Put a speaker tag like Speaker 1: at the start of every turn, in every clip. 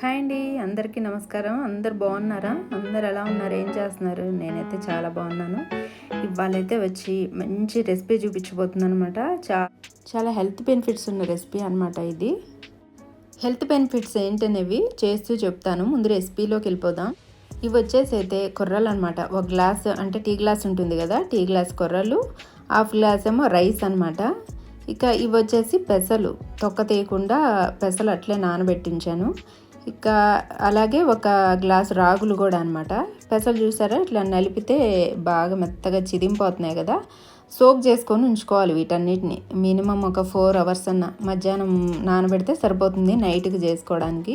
Speaker 1: Hi అండి అందరికీ నమస్కారం. అందరు బాగున్నారా? అందరు ఎలా ఉన్నారు? ఏం చేస్తున్నారు? నేనైతే చాలా బాగున్నాను. ఇవాళైతే వచ్చి మంచి రెసిపీ చూపించబోతున్నాను అనమాట చా చాలా హెల్త్ బెనిఫిట్స్ ఉన్న రెసిపీ అనమాట ఇది. హెల్త్ బెనిఫిట్స్ ఏంటనేవి చేస్తూ చెప్తాను. ముందు రెసిపీలోకి వెళ్ళిపోదాం. ఇవి వచ్చేసి అయితే కొర్రలు అనమాట ఒక గ్లాస్ అంటే టీ గ్లాస్ ఉంటుంది కదా టీ గ్లాస్ కొర్రలు హాఫ్ గ్లాస్ ఏమో రైస్ అనమాట ఇక ఇవి వచ్చేసి పెసలు. తొక్క తీయకుండా పెసలు అట్లే నానబెట్టించాను. ఇక అలాగే ఒక గ్లాస్ రాగులు కూడా అనమాట పెసలు చూసారా? ఇట్లా నలిపితే బాగా మెత్తగా చిదింపోతున్నాయి కదా. సోక్ చేసుకొని ఉంచుకోవాలి వీటన్నిటిని. మినిమం ఒక ఫోర్ అవర్స్ అన్న. మధ్యాహ్నం నానబెడితే సరిపోతుంది నైట్కి చేసుకోవడానికి.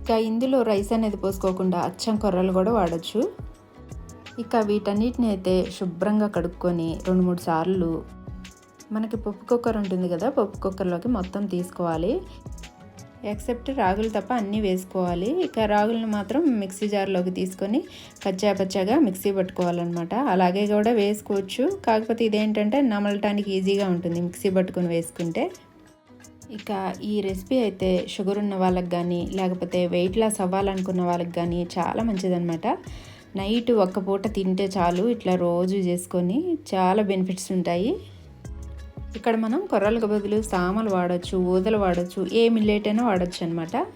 Speaker 1: ఇక ఇందులో రైస్ అనేది పోసుకోకుండా అచ్చం కొర్రలు కూడా వాడచ్చు. ఇక వీటన్నిటిని అయితే శుభ్రంగా కడుక్కొని రెండు మూడు సార్లు మనకి పప్పు కుక్కర్ ఉంటుంది కదా పప్పు కుక్కర్లోకి మొత్తం తీసుకోవాలి. ఎక్సెప్ట్ రాగులు తప్ప అన్నీ వేసుకోవాలి. ఇక రాగులను మాత్రం మిక్సీ జార్లోకి తీసుకొని కచ్చా పచ్చాగా మిక్సీ పట్టుకోవాలన్నమాట. అలాగే కూడా వేసుకోవచ్చు. కాకపోతే ఇదేంటంటే నమలటానికి ఈజీగా ఉంటుంది మిక్సీ పట్టుకొని వేసుకుంటే. ఇక ఈ రెసిపీ అయితే షుగర్ ఉన్న వాళ్ళకి కానీ లేకపోతే వెయిట్ లాస్ అవ్వాలనుకున్న వాళ్ళకి కానీ చాలా మంచిదన్నమాట. నైట్ ఒక్క పూట తింటే చాలు. ఇట్లా రోజు చేసుకొని చాలా బెనిఫిట్స్ ఉంటాయి. ఇక్కడ మనం కొర్రలకు బదులు సామలు వాడచ్చు ఊదలు వాడచ్చు ఏ మిల్లెట్ అయినా వాడచ్చు అనమాట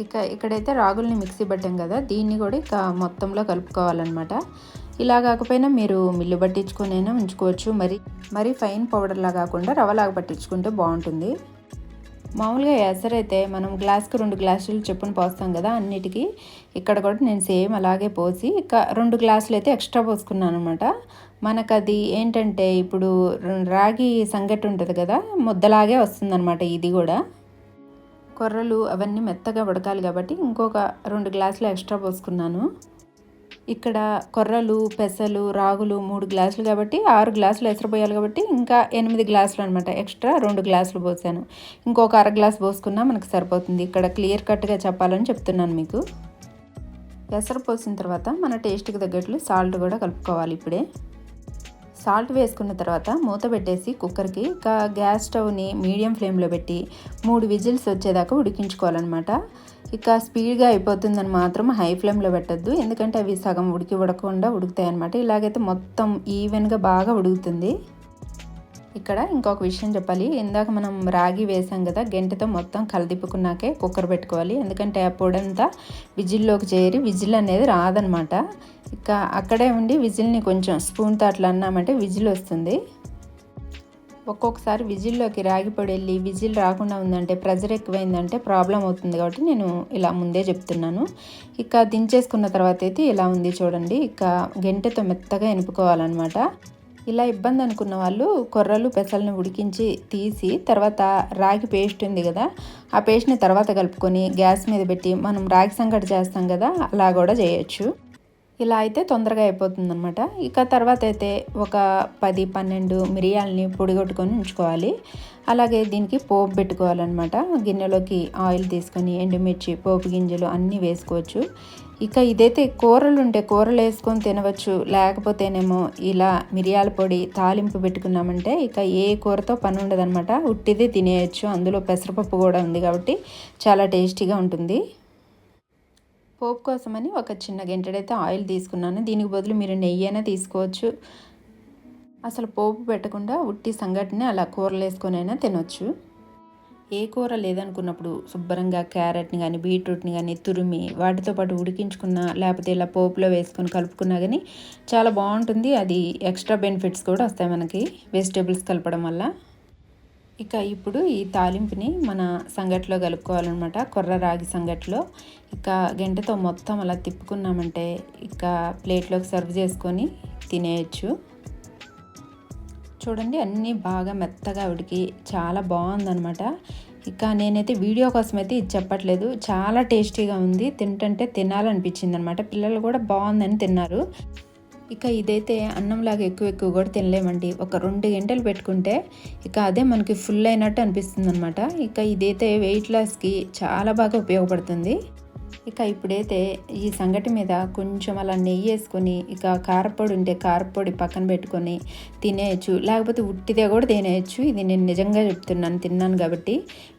Speaker 1: ఇక ఇక్కడైతే రాగుల్ని మిక్సీ పట్టాం కదా దీన్ని కూడా ఇక మొత్తంలో కలుపుకోవాలన్నమాట. ఇలా కాకపోయినా మీరు మిల్లు పట్టించుకునైనా ఉంచుకోవచ్చు. మరి మరి ఫైన్ పౌడర్లా కాకుండా రవ్వలాగా పట్టించుకుంటే బాగుంటుంది. మామూలుగా ఎసరైతే మనం గ్లాస్కి రెండు గ్లాసులు చెప్పును పోస్తాం కదా అన్నిటికీ. ఇక్కడ కూడా నేను సేమ్ అలాగే పోసి ఇక రెండు గ్లాసులు అయితే ఎక్స్ట్రా పోసుకున్నాను అనమాట మనకు అది ఏంటంటే ఇప్పుడు రాగి సంగటి ఉంటుంది కదా ముద్దలాగే వస్తుందన్నమాట ఇది కూడా. కొర్రలు అవన్నీ మెత్తగా ఉడకాలి కాబట్టి ఇంకొక రెండు గ్లాసులు ఎక్స్ట్రా పోసుకున్నాను. ఇక్కడ కొర్రలు పెసలు రాగులు మూడు గ్లాసులు కాబట్టి ఆరు గ్లాసులు ఎసరపోయాలి కాబట్టి ఇంకా ఎనిమిది గ్లాసులు అనమాట ఎక్స్ట్రా రెండు గ్లాసులు పోసాను. ఇంకొక అర గ్లాస్ పోసుకున్నా మనకు సరిపోతుంది. ఇక్కడ క్లియర్ కట్గా చెప్పాలని చెప్తున్నాను మీకు. ఎసరు పోసిన తర్వాత మన టేస్ట్కి తగ్గట్లు సాల్ట్ కూడా కలుపుకోవాలి ఇప్పుడే. సాల్ట్ వేసుకున్న తర్వాత మూత పెట్టేసి కుక్కర్కి ఇక గ్యాస్ స్టవ్ని మీడియం ఫ్లేమ్లో పెట్టి మూడు విజిల్స్ వచ్చేదాకా ఉడికించుకోవాలన్నమాట. ఇక స్పీడ్గా అయిపోతుందని మాత్రం హై ఫ్లేమ్లో పెట్టద్దు. ఎందుకంటే అవి సగం ఉడికి ఉడకకుండా ఉడుకుతాయి అనమాట ఇలాగైతే మొత్తం ఈవెన్గా బాగా ఉడుకుతుంది. ఇక్కడ ఇంకొక విషయం చెప్పాలి. ఇందాక మనం రాగి వేసాం కదా గంటతో మొత్తం కలదిప్పుకున్నాకే కుక్కర్ పెట్టుకోవాలి. ఎందుకంటే ఆ పొడంతా విజిల్లోకి చేరి విజిల్ అనేది రాదనమాట. ఇక అక్కడే ఉండి విజిల్ని కొంచెం స్పూన్తో అట్లా అన్నామంటే విజిల్ వస్తుంది. ఒక్కొక్కసారి విజిల్లోకి రాగి పొడి వెళ్ళి విజిల్ రాకుండా ఉందంటే ప్రెజర్ ఎక్కువైందంటే ప్రాబ్లం అవుతుంది కాబట్టి నేను ఇలా ముందే చెప్తున్నాను. ఇక దించేసుకున్న తర్వాత అయితే ఇలా ఉంది చూడండి. ఇక గంటెతో మెత్తగా ఎనుపుకోవాలన్నమాట. ఇలా ఇబ్బంది అనుకున్న వాళ్ళు కొర్రలు పెసలను ఉడికించి తీసి తర్వాత రాగి పేస్ట్ ఉంది కదా ఆ పేస్ట్ని తర్వాత కలుపుకొని గ్యాస్ మీద పెట్టి మనం రాగి సంగటి చేస్తాం కదా అలా కూడా చేయొచ్చు. ఇలా అయితే తొందరగా అయిపోతుంది అనమాట ఇక తర్వాత అయితే ఒక పది పన్నెండు మిరియాలని పొడిగొట్టుకొని ఉంచుకోవాలి. అలాగే దీనికి పోపు పెట్టుకోవాలన్నమాట. గిన్నెలోకి ఆయిల్ తీసుకొని ఎండుమిర్చి పోపు గింజలు అన్నీ వేసుకోవచ్చు. ఇక ఇదైతే కూరలు ఉంటే కూరలు వేసుకొని తినవచ్చు. లేకపోతేనేమో ఇలా మిరియాల పొడి తాలింపు పెట్టుకున్నామంటే ఇక ఏ కూరతో పని ఉండదనమాట ఉట్టిదే తినేయచ్చు. అందులో పెసరపప్పు కూడా ఉంది కాబట్టి చాలా టేస్టీగా ఉంటుంది. పోపు కోసమని ఒక చిన్న గంటెడైతే ఆయిల్ తీసుకున్నాను. దీనికి బదులు మీరు నెయ్యి అయినా తీసుకోవచ్చు. అసలు పోపు పెట్టకుండా ఉట్టి సంఘటన అలా కూరలు వేసుకొని అయినా తినొచ్చు. ఏ కూర లేదనుకున్నప్పుడు శుభ్రంగా క్యారెట్ని కానీ బీట్రూట్ని కానీ తురిమి వాటితో పాటు ఉడికించుకున్న లేకపోతే ఇలా పోపులో వేసుకొని కలుపుకున్నా కానీ చాలా బాగుంటుంది. అది ఎక్స్ట్రా బెనిఫిట్స్ కూడా వస్తాయి మనకి వెజిటేబుల్స్ కలపడం వల్ల. ఇక ఇప్పుడు ఈ తాలింపుని మన సంగట్లో కలుపుకోవాలన్నమాట. కొర్ర రాగి సంగట్లో. ఇక గంటతో మొత్తం అలా తిప్పుకున్నామంటే ఇక ప్లేట్లోకి సర్వ్ చేసుకొని తినేయచ్చు. చూడండి అన్నీ బాగా మెత్తగా ఉడికి చాలా బాగుందనమాట ఇక నేనైతే వీడియో కోసం అయితే ఇది చెప్పట్లేదు. చాలా టేస్టీగా ఉంది. తింటుంటే తినాలనిపించింది అనమాట పిల్లలు కూడా బాగుందని తిన్నారు. ఇక ఇదైతే అన్నంలాగా ఎక్కువ ఎక్కువ కూడా తినలేమండి. ఒక రెండు గంటలు పెట్టుకుంటే ఇక అదే మనకి ఫుల్ అయినట్టు అనిపిస్తుంది అనమాట ఇక ఇదైతే వెయిట్ లాస్కి చాలా బాగా ఉపయోగపడుతుంది. ఇక ఇప్పుడైతే ఈ సంగటి మీద కొంచెం అలా నెయ్యి వేసుకొని ఇక కారపొడి ఉంటే కారపొడి పక్కన పెట్టుకొని తినేయచ్చు. లేకపోతే ఉట్టిదే కూడా తినేయచ్చు. ఇది నేను నిజంగా చెప్తున్నాను తిన్నాను కాబట్టి.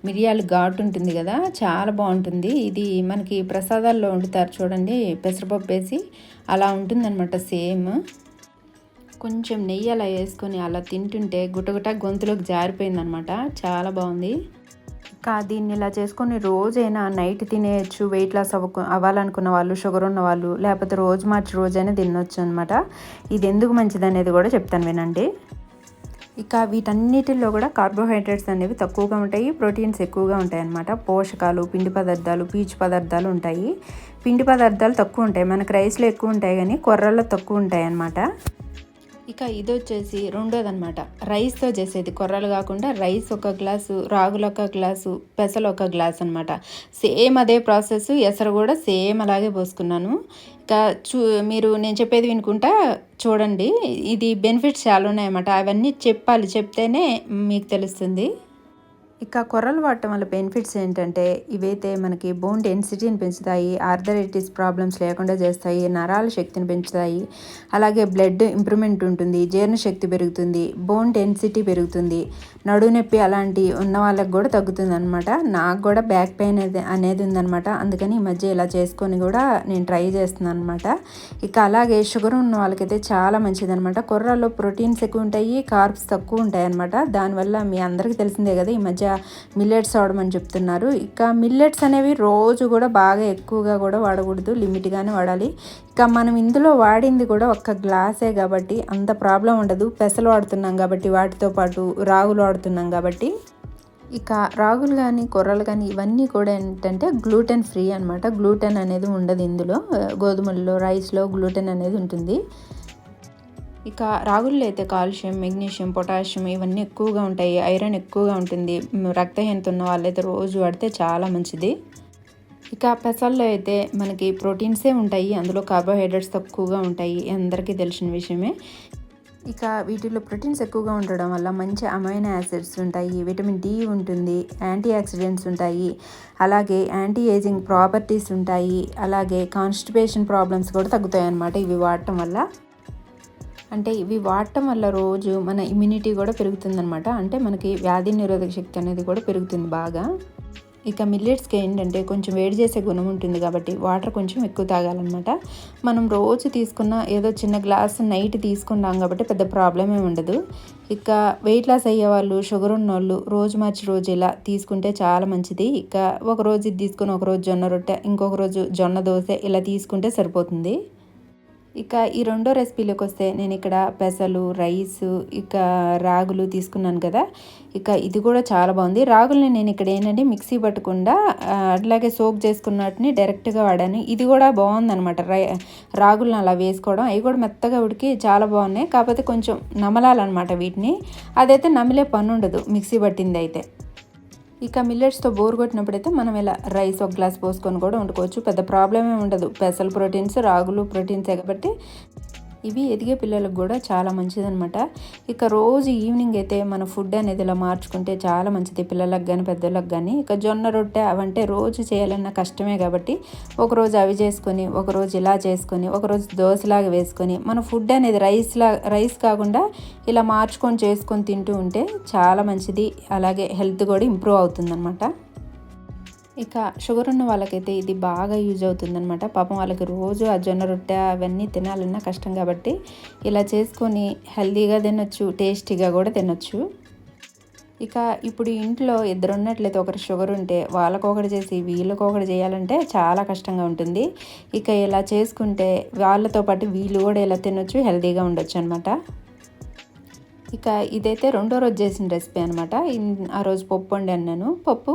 Speaker 1: మిరియాలు ఘాటు ఉంటుంది కదా చాలా బాగుంటుంది. ఇది మనకి ప్రసాదాల్లో వండుతారు చూడండి పెసరపప్పు వేసి అలా ఉంటుందన్నమాట సేమ్. కొంచెం నెయ్యి అలా వేసుకొని అలా తింటుంటే గుటగుట గొంతులోకి జారిపోయిందనమాట చాలా బాగుంది. దీన్ని ఇలా చేసుకొని రోజైనా నైట్ తినేయచ్చు వెయిట్ లాస్ అవ్వ అవ్వాలనుకున్న వాళ్ళు షుగర్ ఉన్న వాళ్ళు లేకపోతే రోజు మార్చి రోజైనా తినొచ్చు అనమాట ఇది ఎందుకు మంచిది అనేది కూడా చెప్తాను వినండి. ఇక వీటన్నిటిలో కూడా కార్బోహైడ్రేట్స్ అనేవి తక్కువగా ఉంటాయి ప్రోటీన్స్ ఎక్కువగా ఉంటాయి అన్నమాట. పోషకాలు పిండి పదార్థాలు పీచు పదార్థాలు ఉంటాయి. పిండి పదార్థాలు తక్కువ ఉంటాయి మనకు రైస్లో ఎక్కువ ఉంటాయి కానీ కొర్రల్లో తక్కువ ఉంటాయి అన్నమాట. ఇక ఇది వచ్చేసి రెండోది అనమాట రైస్తో చేసేది. కొర్రలు కాకుండా రైస్ ఒక గ్లాసు రాగులు ఒక గ్లాసు పెసలు ఒక గ్లాస్ అనమాట సేమ్ అదే ప్రాసెస్ ఎసరు కూడా సేమ్ అలాగే పోసుకున్నాను. ఇక చూ మీరు నేను చెప్పేది వినుకుంటా చూడండి. ఇది బెనిఫిట్స్ చాలా ఉన్నాయన్నమాట అవన్నీ చెప్పాలి చెప్తేనే మీకు తెలుస్తుంది. ఇక కొర్రలు వాడటం వల్ల బెనిఫిట్స్ ఏంటంటే ఇవైతే మనకి బోన్ డెన్సిటీని పెంచుతాయి ఆర్థరైటిస్ ప్రాబ్లమ్స్ లేకుండా చేస్తాయి నరాల శక్తిని పెంచుతాయి అలాగే బ్లడ్ ఇంప్రూవ్మెంట్ ఉంటుంది జీర్ణశక్తి పెరుగుతుంది బోన్ డెన్సిటీ పెరుగుతుంది నడునొప్పి అలాంటి ఉన్న వాళ్ళకి కూడా తగ్గుతుంది అనమాట నాకు కూడా బ్యాక్ పెయిన్ అనేది ఉందనమాట అందుకని ఈ మధ్య ఇలా చేసుకొని కూడా నేను ట్రై చేస్తున్నాను అనమాట ఇక అలాగే షుగర్ ఉన్న వాళ్ళకైతే చాలా మంచిదనమాట కొర్రల్లో ప్రోటీన్స్ ఎక్కువ ఉంటాయి కార్బ్స్ తక్కువ ఉంటాయి అనమాట దానివల్ల మీ అందరికీ తెలిసిందే కదా ఈ మధ్య మిల్లెట్స్ వాడమని చెప్తున్నారు. ఇక మిల్లెట్స్ అనేవి రోజు కూడా బాగా ఎక్కువగా కూడా వాడకూడదు లిమిట్గానే వాడాలి. ఇక మనం ఇందులో వాడింది కూడా ఒక్క గ్లాసే కాబట్టి అంత ప్రాబ్లం ఉండదు. పెసలు వాడుతున్నాం కాబట్టి వాటితో పాటు రాగులు వాడుతున్నాం కాబట్టి. ఇక రాగులు కానీ కొర్రలు కానీ ఇవన్నీ కూడా ఏంటంటే గ్లూటెన్ ఫ్రీ అనమాట గ్లూటెన్ అనేది ఉండదు ఇందులో. గోధుమల్లో రైస్లో గ్లూటెన్ అనేది ఉంటుంది. ఇక రాగుల్లో అయితే కాల్షియం మెగ్నీషియం పొటాషియం ఇవన్నీ ఎక్కువగా ఉంటాయి. ఐరన్ ఎక్కువగా ఉంటుంది. రక్తహీనత ఉన్న వాళ్ళైతే రోజు వాడితే చాలా మంచిది. ఇక పెసల్లో అయితే మనకి ప్రోటీన్సే ఉంటాయి. అందులో కార్బోహైడ్రేట్స్ తక్కువగా ఉంటాయి. అందరికీ తెలిసిన విషయమే. ఇక వీటిలో ప్రోటీన్స్ ఎక్కువగా ఉండడం వల్ల మంచి అమైనో యాసిడ్స్ ఉంటాయి. విటమిన్ డి ఉంటుంది. యాంటీ ఆక్సిడెంట్స్ ఉంటాయి. అలాగే యాంటీ ఏజింగ్ ప్రాపర్టీస్ ఉంటాయి. అలాగే కాన్స్టిపేషన్ ప్రాబ్లమ్స్ కూడా తగ్గుతాయి అన్నమాట ఇవి వాడటం వల్ల. అంటే ఇవి వాడటం వల్ల రోజు మన ఇమ్యూనిటీ కూడా పెరుగుతుందనమాట అంటే మనకి వ్యాధి నిరోధక శక్తి అనేది కూడా పెరుగుతుంది బాగా. ఇక మిల్లెట్స్కి ఏంటంటే కొంచెం వేడి చేసే గుణం ఉంటుంది కాబట్టి వాటర్ కొంచెం ఎక్కువ తాగాలన్నమాట. మనం రోజు తీసుకున్న ఏదో చిన్న గ్లాస్ నైట్ తీసుకున్నాం కాబట్టి పెద్ద ప్రాబ్లం ఏమి ఉండదు. ఇక వెయిట్ లాస్ అయ్యే వాళ్ళు షుగర్ ఉన్న వాళ్ళు రోజు మార్చి రోజు ఇలా తీసుకుంటే చాలా మంచిది. ఇక ఒక రోజు ఇది తీసుకుని ఒక రోజు జొన్న రొట్టె ఇంకొక రోజు జొన్న దోశ ఇలా తీసుకుంటే సరిపోతుంది. ఇక ఈ రెండో రెసిపీలోకి వస్తే నేను ఇక్కడ పెసలు రైస్ ఇక రాగులు తీసుకున్నాను కదా. ఇక ఇది కూడా చాలా బాగుంది. రాగుల్ని నేను ఇక్కడ ఏంటంటే మిక్సీ పట్టకుండా అట్లాగే సోక్ చేసుకున్నట్టుని డైరెక్ట్గా వాడాను. ఇది కూడా బాగుందనమాట రై రాగులను అలా వేసుకోవడం. అవి కూడా మెత్తగా ఉడికి చాలా బాగున్నాయి. కాకపోతే కొంచెం నమలాలన్నమాట వీటిని. అదైతే నమిలే పని ఉండదు మిక్సీ పట్టింది అయితే ఇక మిల్లెట్స్తో బోర్ కొట్టినప్పుడైతే మనం ఇలా రైస్ ఒక గ్లాస్ పోసుకొని కూడా వండుకోవచ్చు. పెద్ద ప్రాబ్లమే ఉండదు. పెసల్ ప్రోటీన్స్ రాగులు ప్రోటీన్స్ కాబట్టి ఇవి ఎదిగే పిల్లలకు కూడా చాలా మంచిదనమాట ఇక రోజు ఈవినింగ్ అయితే మన ఫుడ్ అనేది ఇలా మార్చుకుంటే చాలా మంచిది. పిల్లలకు కానీ పెద్దలకు కానీ ఇక జొన్న రొట్టె అవంటే రోజు చేయాలన్న కష్టమే కాబట్టి ఒకరోజు అవి చేసుకొని ఒకరోజు ఇలా చేసుకొని ఒకరోజు దోశలాగా వేసుకొని మన ఫుడ్ అనేది రైస్లా రైస్ కాకుండా ఇలా మార్చుకొని చేసుకొని తింటూ ఉంటే చాలా మంచిది. అలాగే హెల్త్ కూడా ఇంప్రూవ్ అవుతుందన్నమాట. ఇక షుగర్ ఉన్న వాళ్ళకైతే ఇది బాగా యూజ్ అవుతుందనమాట పాపం వాళ్ళకి రోజు ఆ జొన్న రొట్టె అవన్నీ తినాలన్నా కష్టం కాబట్టి ఇలా చేసుకొని హెల్తీగా తినొచ్చు టేస్టీగా కూడా తినొచ్చు. ఇక ఇప్పుడు ఇంట్లో ఇద్దరు ఉన్నట్లయితే ఒకరు షుగర్ ఉంటే వాళ్ళకొకటి చేసి వీళ్ళకొకటి చేయాలంటే చాలా కష్టంగా ఉంటుంది. ఇక ఇలా చేసుకుంటే వాళ్ళతో పాటు వీళ్ళు కూడా ఇలా తినొచ్చు హెల్తీగా ఉండొచ్చు అనమాట ఇక ఇదైతే రెండో రోజు చేసిన రెసిపీ అనమాట ఆ రోజు పప్పు వండి అన్నాను పప్పు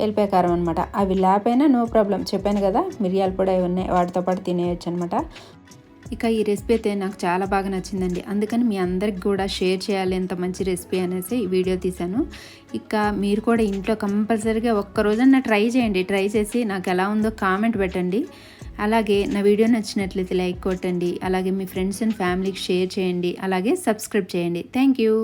Speaker 1: ఎల్లిపాయ కారం అనమాట అవి లేపైనా నో ప్రాబ్లం చెప్పాను కదా మిరియాల పొడి అవి ఉన్నాయి వాటితో పాటు తినేయచ్చు అనమాట ఇక ఈ రెసిపీ అయితే నాకు చాలా బాగా నచ్చిందండి. అందుకని మీ అందరికి కూడా షేర్ చేయాలి ఎంత మంచి రెసిపీ అనేసి ఈ వీడియో తీశాను. ఇక మీరు కూడా ఇంట్లో కంపల్సరీగా ఒక్క ట్రై చేయండి. ట్రై చేసి నాకు ఎలా ఉందో కామెంట్ పెట్టండి. అలాగే నా వీడియో నచ్చినట్లయితే లైక్ కొట్టండి. అలాగే మీ ఫ్రెండ్స్ అండ్ ఫ్యామిలీకి షేర్ చేయండి. అలాగే సబ్స్క్రైబ్ చేయండి. Thank you